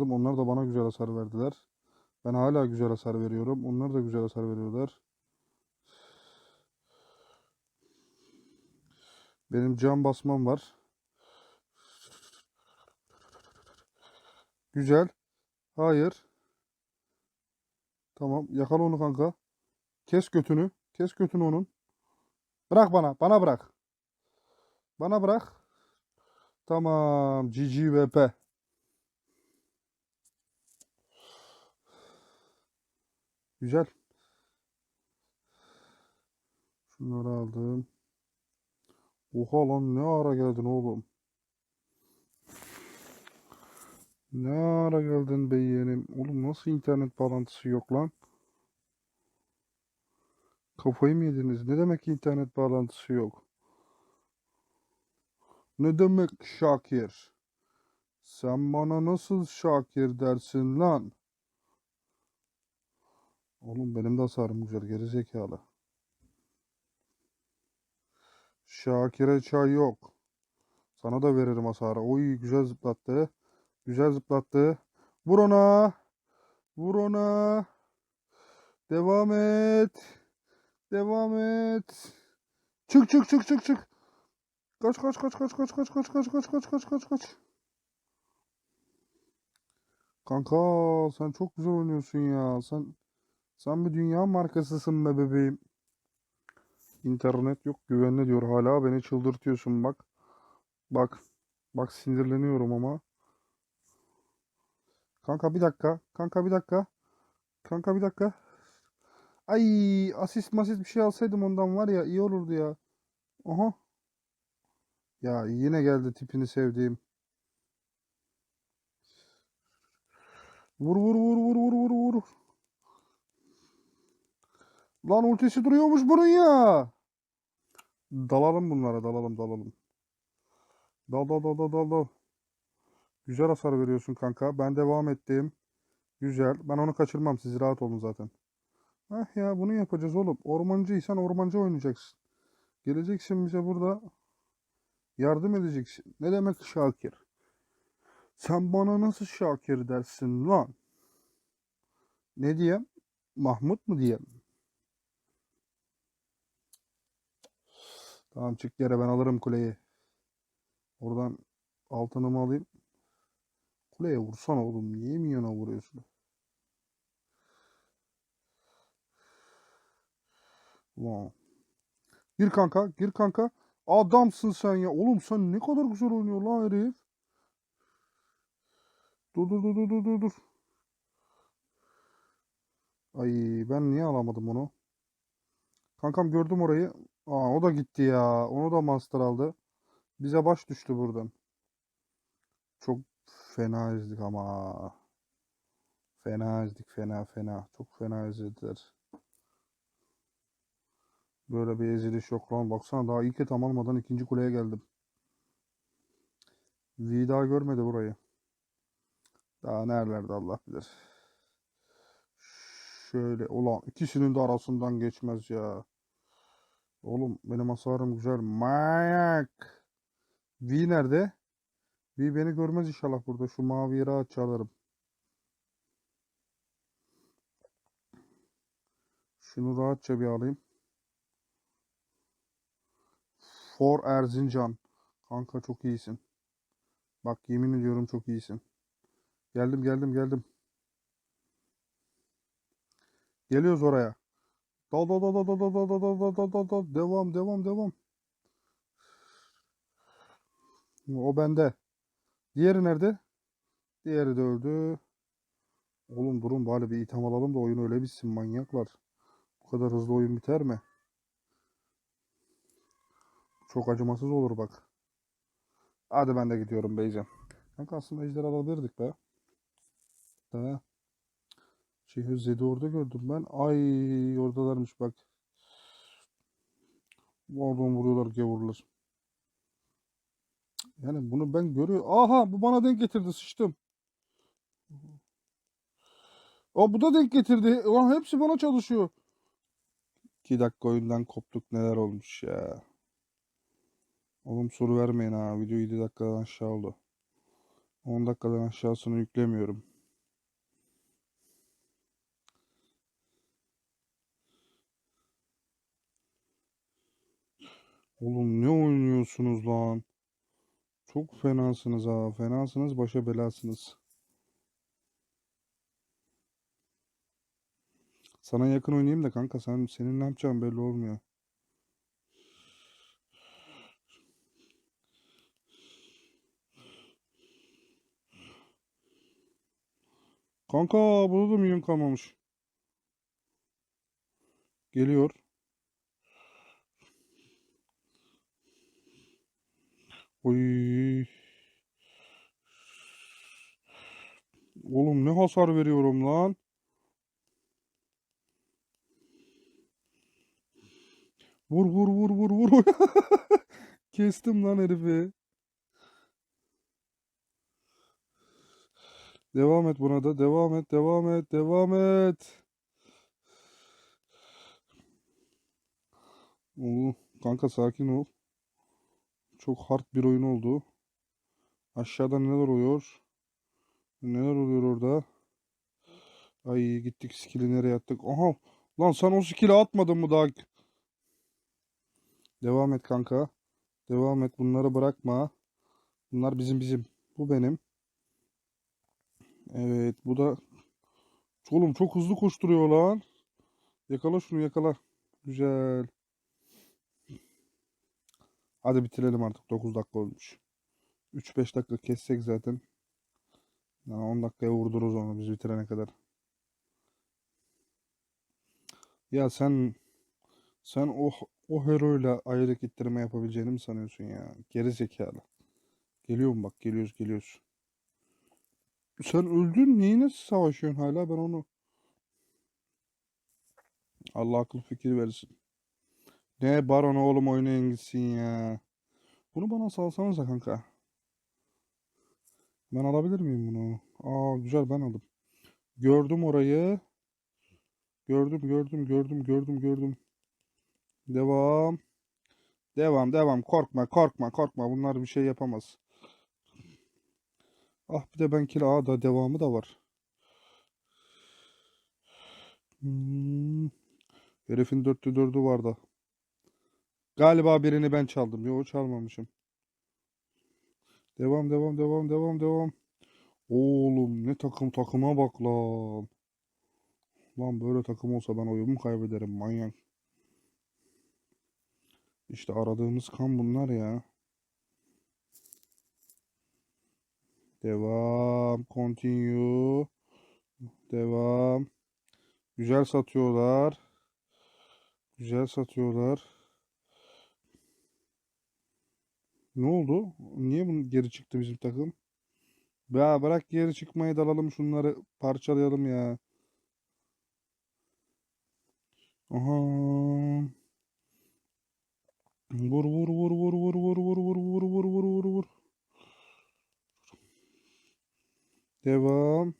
verdim. Onlar da bana güzel hasar verdiler. Ben hala güzel hasar veriyorum. Onlar da güzel hasar veriyorlar. Benim can basmam var. Güzel. Hayır. Tamam. Yakala onu kanka. Kes götünü. Kes götünü onun. Bırak bana. Bana bırak. Bana bırak. Tamam. GGVP. Güzel. Şunları aldım. Oha lan ne ara geldin oğlum. Ne ara geldin be yeğenim. Oğlum nasıl internet bağlantısı yok lan? Kafayı mı yediniz? Ne demek internet bağlantısı yok? Ne demek Şakir? Sen bana nasıl Şakir dersin lan? Oğlum benim de hasarım güzel gerizekalı. Şakir'e çay yok. Sana da veririm hasarı. Oy güzel zıplattı. Güzel zıplattı. Vur ona. Vur ona. Devam et. Devam et. Çık çık çık çık çık. Kaç kaç kaç kaç kaç kaç kaç kaç kaç kaç kaç kaç kaç. Kanka sen çok güzel oynuyorsun ya. Sen sen bir dünya markasısın be bebeğim. İnternet yok güvenli diyor hala beni çıldırtıyorsun bak. Bak. Bak sinirleniyorum ama. Kanka bir dakika. Kanka bir dakika. Kanka bir dakika. Ay asist masist bir şey alsaydım ondan var ya iyi olurdu ya. Aha. Ya yine geldi tipini sevdiğim. Vur vur vur vur vur vur vur. Lan ultisi duruyormuş bunun ya. Dalalım bunlara dalalım dalalım. Dal dal dal dal dal dal. Güzel hasar veriyorsun kanka. Ben devam ettim. Güzel. Ben onu kaçırmam. Siz rahat olun zaten. Ah ya bunu yapacağız oğlum. Ormancıysan ormancı oynayacaksın. Geleceksin bize burada. Yardım edeceksin. Ne demek Şakir? Sen bana nasıl Şakir dersin lan? Ne diyeyim? Mahmut mu diyeyim? Tamam çık yere ben alırım kuleyi. Oradan altınımı alayım. Kuleye vursana oğlum. Niye minyona vuruyorsun? Ulan. Gir kanka. Gir kanka. Adamsın sen ya. Oğlum sen ne kadar güzel oynuyor lan herif. Dur dur dur dur dur dur. Ay ben niye alamadım onu? Kankam gördüm orayı. Aa o da gitti ya. Onu da master aldı. Bize baş düştü buradan. Çok fena ezdik ama. Fena ezdik fena fena. Çok fena ezildiler. Böyle bir eziliş yok lan. Baksana daha ilk etam almadan ikinci kuleye geldim. Vida görmedi burayı. Daha nerelerde Allah bilir. Şöyle ulan ikisinin de arasından geçmez ya. Oğlum benim hasarım güzel. Manyak. V nerede? V beni görmez inşallah burada. Şu mavi yere aç alırım. Şunu rahatça bir alayım. For Erzincan. Kanka çok iyisin. Bak yemin ediyorum çok iyisin. Geldim geldim geldim. Geliyoruz oraya. Dal dal dal dal dal dal dal dal dal dal dal dal devam devam devam. O bende. Diğeri nerede? Diğeri de öldü. Oğlum durun bari bir itham alalım da oyun öyle bitsin manyaklar. Bu kadar hızlı oyun biter mi? Çok acımasız olur bak. Hadi ben de gidiyorum Beycan. Kanka aslında ejder alabilirdik be. Da. Şehir Zed'i orada gördüm ben. Ay oradalarmış bak. Oradan vuruyorlar gavurlar. Yani bunu ben görüyorum. Aha bu bana denk getirdi sıçtım. O bu da denk getirdi. Ulan hepsi bana çalışıyor. 2 dakika oyundan koptuk neler olmuş ya. Oğlum soru vermeyin ha. Video 7 dakikadan aşağı oldu. 10 dakikadan aşağısını yüklemiyorum. Oğlum ne oynuyorsunuz lan? Çok fenasınız ha. Fenasınız başa belasınız. Sana yakın oynayayım da kanka sen senin ne yapacağın belli olmuyor. Kanka burada da minyon kalmamış. Geliyor. Oy. Oğlum ne hasar veriyorum lan. Vur vur vur vur vur. Kestim lan herifi. Devam et buna da. Devam et. Devam et. Devam et. Oo, kanka sakin ol. Çok hard bir oyun oldu. Aşağıda neler oluyor? Neler oluyor orada? Ay gittik skill'i nereye attık? Aha. Lan sen o skill'i atmadın mı daha? Devam et kanka. Devam et. Bunları bırakma. Bunlar bizim bizim. Bu benim. Evet bu da oğlum çok hızlı koşturuyor lan. Yakala şunu yakala. Güzel. Hadi bitirelim artık. 9 dakika olmuş. 3-5 dakika kessek zaten. Yani 10 dakikaya vurdururuz onu biz bitirene kadar. Ya sen sen o o heroyla ayrı ittirme yapabileceğini mi sanıyorsun ya? Geri zekalı. Geliyorum bak geliyoruz geliyoruz. Sen öldün neyine savaşıyorsun hala ben onu Allah akıl fikir versin. Ne baron oğlum oynayın gitsin ya. Bunu bana salsanıza kanka. Ben alabilir miyim bunu? Aa güzel ben aldım. Gördüm orayı. Gördüm gördüm gördüm gördüm gördüm. Devam. Devam devam korkma korkma korkma bunlar bir şey yapamaz. Ah bir de ben kill Aa da devamı da var. Hmm. Herifin dörtte dördü vardı. Galiba birini ben çaldım. Yok çalmamışım. Devam devam devam devam devam. Oğlum ne takım takıma bak lan. Lan böyle takım olsa ben oyumu kaybederim manyak. İşte aradığımız kan bunlar ya. Devam. Continue. Devam. Güzel satıyorlar. Güzel satıyorlar. Ne oldu? Niye bunu geri çıktı bizim takım? Ya bırak geri çıkmayı dalalım şunları parçalayalım ya. Aha. Vur vur vur vur vur vur vur vur vur vur vur vur vur. Devam.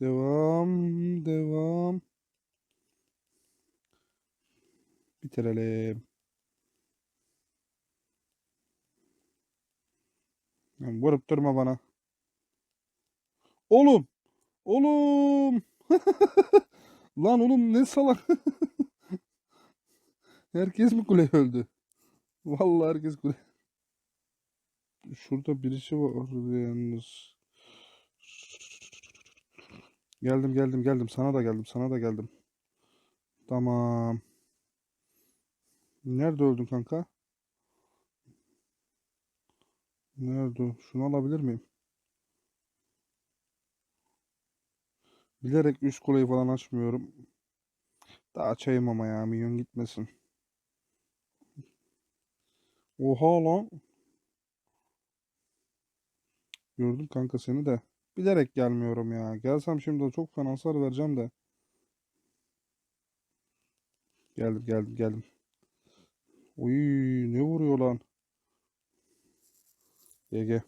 Devam. Devam. Bitirelim. Vurup durma bana. Oğlum. Oğlum. Lan oğlum ne salak. Herkes mi kule öldü? Vallahi herkes kule. Şurada birisi var yalnız. Geldim geldim geldim. Sana da geldim. Sana da geldim. Tamam. Nerede öldün kanka? Nerede? Şunu alabilir miyim? Bilerek üst kuleyi falan açmıyorum. Daha açayım ama ya. Minyon gitmesin. Oha lan. Gördüm kanka seni de. Bilerek gelmiyorum ya. Gelsem şimdi çok fena hasar vereceğim de. Geldim geldim geldim. Uy ne vuruyor lan? GG.